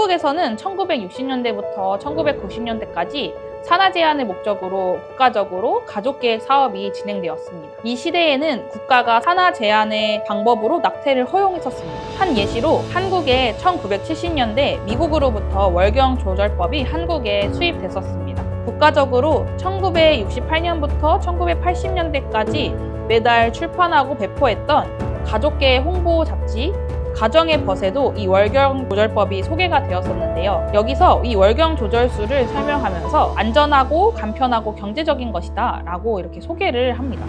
한국에서는 1960년대부터 1990년대까지 산하 제한을 목적으로 국가적으로 가족 계획 사업이 진행되었습니다. 이 시대에는 국가가 산하 제한의 방법으로 낙태를 허용했었습니다. 한 예시로 한국의 1970년대 미국으로부터 월경 조절법이 한국에 수입됐었습니다. 국가적으로 1968년부터 1980년대까지 매달 출판하고 배포했던 가족계획 홍보 잡지 가정의 벗에도 이 월경 조절법이 소개가 되었었는데요. 여기서 이 월경 조절수를 설명하면서 안전하고 간편하고 경제적인 것이다 라고 이렇게 소개를 합니다.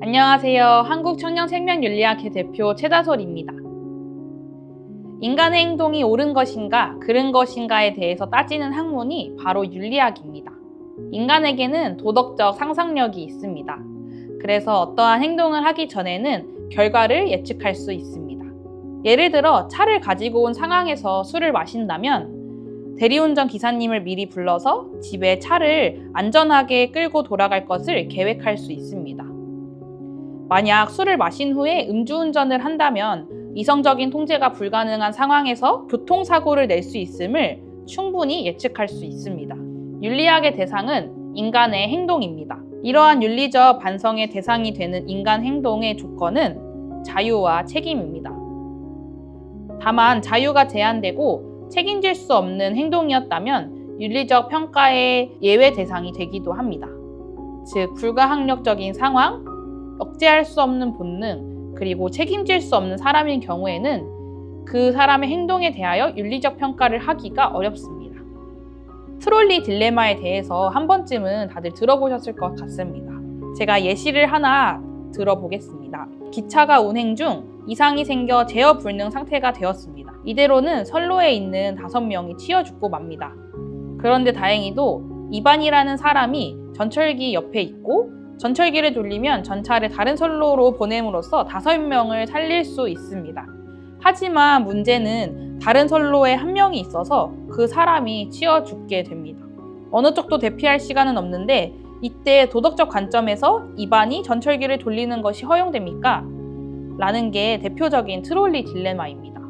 안녕하세요. 한국청년생명윤리학회 대표 최다솔입니다. 인간의 행동이 옳은 것인가, 그른 것인가에 대해서 따지는 학문이 바로 윤리학입니다. 인간에게는 도덕적 상상력이 있습니다. 그래서 어떠한 행동을 하기 전에는 결과를 예측할 수 있습니다. 예를 들어 차를 가지고 온 상황에서 술을 마신다면 대리운전 기사님을 미리 불러서 집에 차를 안전하게 끌고 돌아갈 것을 계획할 수 있습니다. 만약 술을 마신 후에 음주운전을 한다면 이성적인 통제가 불가능한 상황에서 교통사고를 낼 수 있음을 충분히 예측할 수 있습니다. 윤리학의 대상은 인간의 행동입니다. 이러한 윤리적 반성의 대상이 되는 인간 행동의 조건은 자유와 책임입니다. 다만 자유가 제한되고 책임질 수 없는 행동이었다면 윤리적 평가의 예외 대상이 되기도 합니다. 즉, 불가항력적인 상황, 억제할 수 없는 본능, 그리고 책임질 수 없는 사람인 경우에는 그 사람의 행동에 대하여 윤리적 평가를 하기가 어렵습니다. 트롤리 딜레마에 대해서 한 번쯤은 다들 들어보셨을 것 같습니다. 제가 예시를 하나 들어보겠습니다. 기차가 운행 중 이상이 생겨 제어 불능 상태가 되었습니다. 이대로는 선로에 있는 다섯 명이 치여 죽고 맙니다. 그런데 다행히도 이반이라는 사람이 전철기 옆에 있고 전철기를 돌리면 전차를 다른 선로로 보냄으로써 다섯 명을 살릴 수 있습니다. 하지만 문제는 다른 선로에 한 명이 있어서 그 사람이 치어 죽게 됩니다. 어느 쪽도 대피할 시간은 없는데 이때 도덕적 관점에서 이반이 전철기를 돌리는 것이 허용됩니까? 라는 게 대표적인 트롤리 딜레마입니다.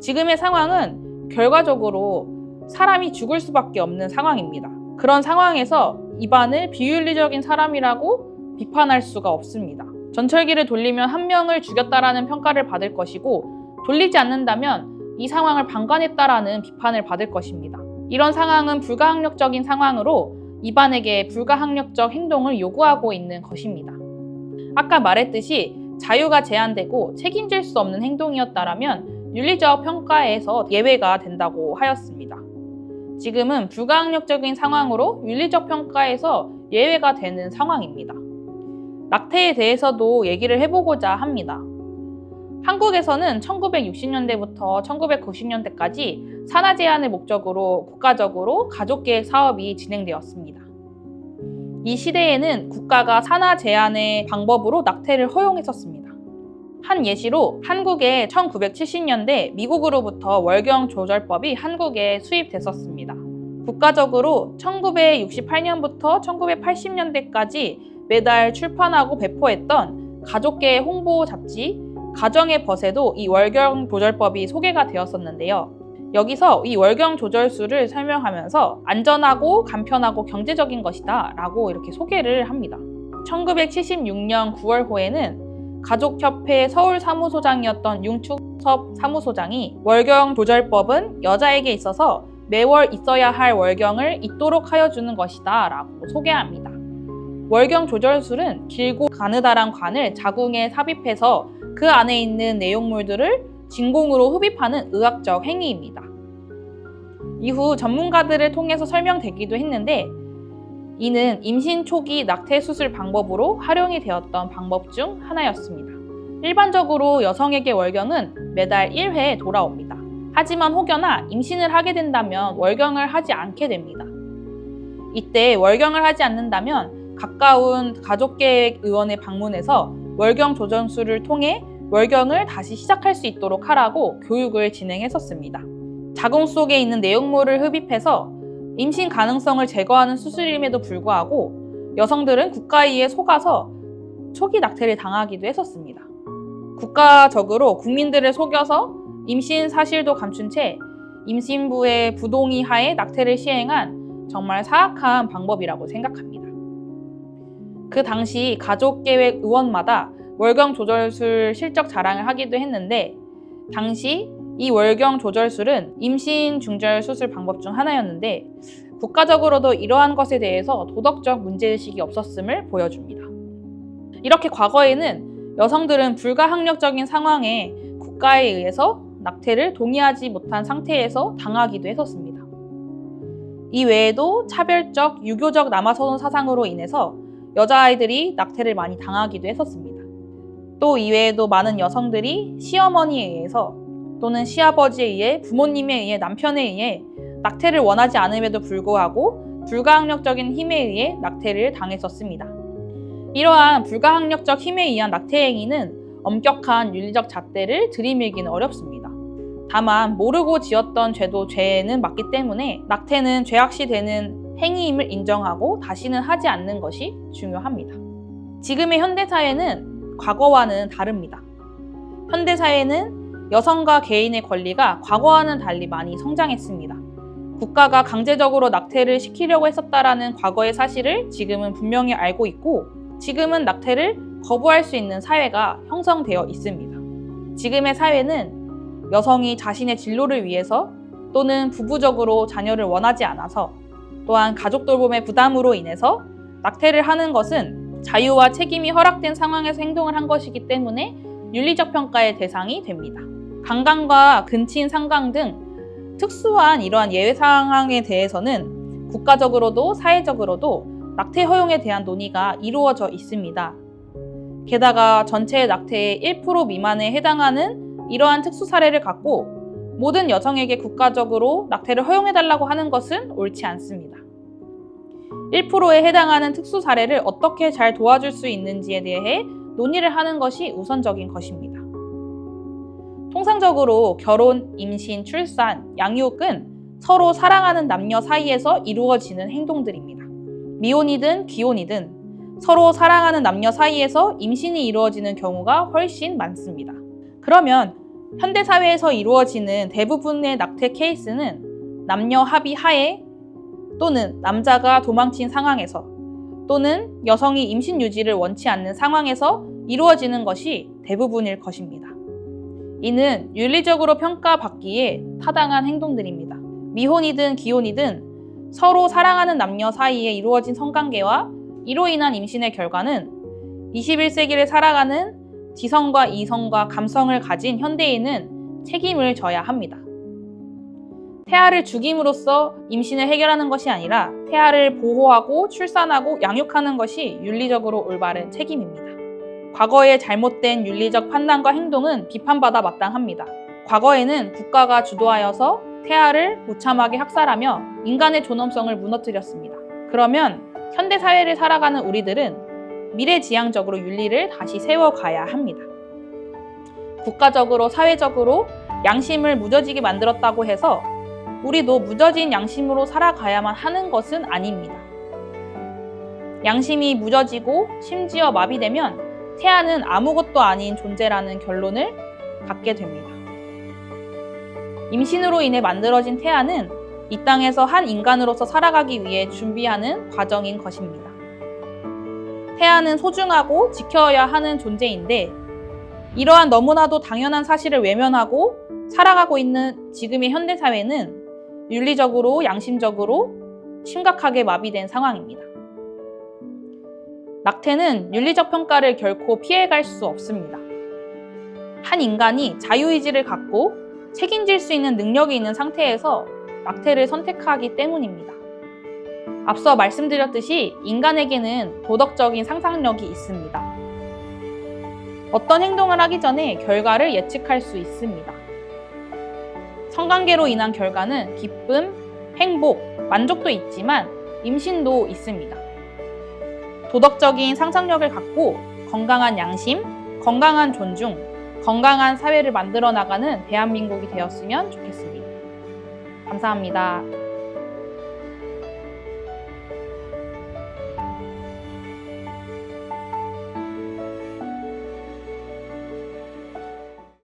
지금의 상황은 결과적으로 사람이 죽을 수밖에 없는 상황입니다. 그런 상황에서 이반을 비윤리적인 사람이라고 비판할 수가 없습니다. 전철기를 돌리면 한 명을 죽였다라는 평가를 받을 것이고 돌리지 않는다면 이 상황을 방관했다라는 비판을 받을 것입니다. 이런 상황은 불가항력적인 상황으로 이반에게 불가항력적 행동을 요구하고 있는 것입니다. 아까 말했듯이 자유가 제한되고 책임질 수 없는 행동이었다라면 윤리적 평가에서 예외가 된다고 하였습니다. 지금은 불가항력적인 상황으로 윤리적 평가에서 예외가 되는 상황입니다. 낙태에 대해서도 얘기를 해보고자 합니다. 한국에서는 1960년대부터 1990년대까지 산하 제한을 목적으로 국가적으로 가족계획 사업이 진행되었습니다. 이 시대에는 국가가 산하 제한의 방법으로 낙태를 허용했었습니다. 한 예시로 한국의 1970년대 미국으로부터 월경 조절법이 한국에 수입됐었습니다. 국가적으로 1968년부터 1980년대까지 매달 출판하고 배포했던 가족계획 홍보 잡지 가정의 벗에도 이 월경 조절법이 소개가 되었었는데요. 여기서 이 월경 조절수를 설명하면서 안전하고 간편하고 경제적인 것이다 라고 이렇게 소개를 합니다. 1976년 9월호에는 가족협회 서울 사무소장이었던 융축섭 사무소장이 월경 조절법은 여자에게 있어서 매월 있어야 할 월경을 있도록 하여 주는 것이다 라고 소개합니다. 월경 조절술은 길고 가느다란 관을 자궁에 삽입해서 그 안에 있는 내용물들을 진공으로 흡입하는 의학적 행위입니다. 이후 전문가들을 통해서 설명되기도 했는데 이는 임신 초기 낙태 수술 방법으로 활용이 되었던 방법 중 하나였습니다. 일반적으로 여성에게 월경은 매달 1회 돌아옵니다. 하지만 혹여나 임신을 하게 된다면 월경을 하지 않게 됩니다. 이때 월경을 하지 않는다면 가까운 가족계획 의원에 방문해서 월경 조정수를 통해 월경을 다시 시작할 수 있도록 하라고 교육을 진행했었습니다. 자궁 속에 있는 내용물을 흡입해서 임신 가능성을 제거하는 수술임에도 불구하고 여성들은 국가위에 속아서 초기 낙태를 당하기도 했었습니다. 국가적으로 국민들을 속여서 임신 사실도 감춘 채 임신부의 부동의 하에 낙태를 시행한 정말 사악한 방법이라고 생각합니다. 그 당시 가족계획 의원마다 월경 조절술 실적 자랑을 하기도 했는데 당시 이 월경 조절술은 임신 중절 수술 방법 중 하나였는데 국가적으로도 이러한 것에 대해서 도덕적 문제의식이 없었음을 보여줍니다. 이렇게 과거에는 여성들은 불가항력적인 상황에 국가에 의해서 낙태를 동의하지 못한 상태에서 당하기도 했었습니다. 이 외에도 차별적, 유교적 남아선호 사상으로 인해서 여자아이들이 낙태를 많이 당하기도 했었습니다. 또 이외에도 많은 여성들이 시어머니에 의해서 또는 시아버지에 의해 부모님에 의해 남편에 의해 낙태를 원하지 않음에도 불구하고 불가항력적인 힘에 의해 낙태를 당했었습니다. 이러한 불가항력적 힘에 의한 낙태 행위는 엄격한 윤리적 잣대를 들이밀기는 어렵습니다. 다만 모르고 지었던 죄도 죄는 맞기 때문에 낙태는 죄악시 되는 행위임을 인정하고 다시는 하지 않는 것이 중요합니다. 지금의 현대사회는 과거와는 다릅니다. 현대사회는 여성과 개인의 권리가 과거와는 달리 많이 성장했습니다. 국가가 강제적으로 낙태를 시키려고 했었다라는 과거의 사실을 지금은 분명히 알고 있고 지금은 낙태를 거부할 수 있는 사회가 형성되어 있습니다. 지금의 사회는 여성이 자신의 진로를 위해서 또는 부부적으로 자녀를 원하지 않아서 또한 가족 돌봄의 부담으로 인해서 낙태를 하는 것은 자유와 책임이 허락된 상황에서 행동을 한 것이기 때문에 윤리적 평가의 대상이 됩니다. 강간과 근친 상강 등 특수한 이러한 예외 상황에 대해서는 국가적으로도 사회적으로도 낙태 허용에 대한 논의가 이루어져 있습니다. 게다가 전체 낙태의 1% 미만에 해당하는 이러한 특수 사례를 갖고 모든 여성에게 국가적으로 낙태를 허용해달라고 하는 것은 옳지 않습니다. 1%에 해당하는 특수 사례를 어떻게 잘 도와줄 수 있는지에 대해 논의를 하는 것이 우선적인 것입니다. 통상적으로 결혼, 임신, 출산, 양육은 서로 사랑하는 남녀 사이에서 이루어지는 행동들입니다. 미혼이든 기혼이든 서로 사랑하는 남녀 사이에서 임신이 이루어지는 경우가 훨씬 많습니다. 그러면 현대사회에서 이루어지는 대부분의 낙태 케이스는 남녀 합의 하에 또는 남자가 도망친 상황에서 또는 여성이 임신 유지를 원치 않는 상황에서 이루어지는 것이 대부분일 것입니다. 이는 윤리적으로 평가받기에 타당한 행동들입니다. 미혼이든 기혼이든 서로 사랑하는 남녀 사이에 이루어진 성관계와 이로 인한 임신의 결과는 21세기를 살아가는 지성과 이성과 감성을 가진 현대인은 책임을 져야 합니다. 태아를 죽임으로써 임신을 해결하는 것이 아니라 태아를 보호하고 출산하고 양육하는 것이 윤리적으로 올바른 책임입니다. 과거의 잘못된 윤리적 판단과 행동은 비판받아 마땅합니다. 과거에는 국가가 주도하여서 태아를 무참하게 학살하며 인간의 존엄성을 무너뜨렸습니다. 그러면 현대 사회를 살아가는 우리들은 미래지향적으로 윤리를 다시 세워가야 합니다. 국가적으로 사회적으로 양심을 무뎌지게 만들었다고 해서 우리도 무뎌진 양심으로 살아가야만 하는 것은 아닙니다. 양심이 무뎌지고 심지어 마비되면 태아는 아무것도 아닌 존재라는 결론을 갖게 됩니다. 임신으로 인해 만들어진 태아는 이 땅에서 한 인간으로서 살아가기 위해 준비하는 과정인 것입니다. 태아는 소중하고 지켜야 하는 존재인데 이러한 너무나도 당연한 사실을 외면하고 살아가고 있는 지금의 현대사회는 윤리적으로 양심적으로 심각하게 마비된 상황입니다. 낙태는 윤리적 평가를 결코 피해갈 수 없습니다. 한 인간이 자유의지를 갖고 책임질 수 있는 능력이 있는 상태에서 낙태를 선택하기 때문입니다. 앞서 말씀드렸듯이 인간에게는 도덕적인 상상력이 있습니다. 어떤 행동을 하기 전에 결과를 예측할 수 있습니다. 성관계로 인한 결과는 기쁨, 행복, 만족도 있지만 임신도 있습니다. 도덕적인 상상력을 갖고 건강한 양심, 건강한 존중, 건강한 사회를 만들어 나가는 대한민국이 되었으면 좋겠습니다. 감사합니다.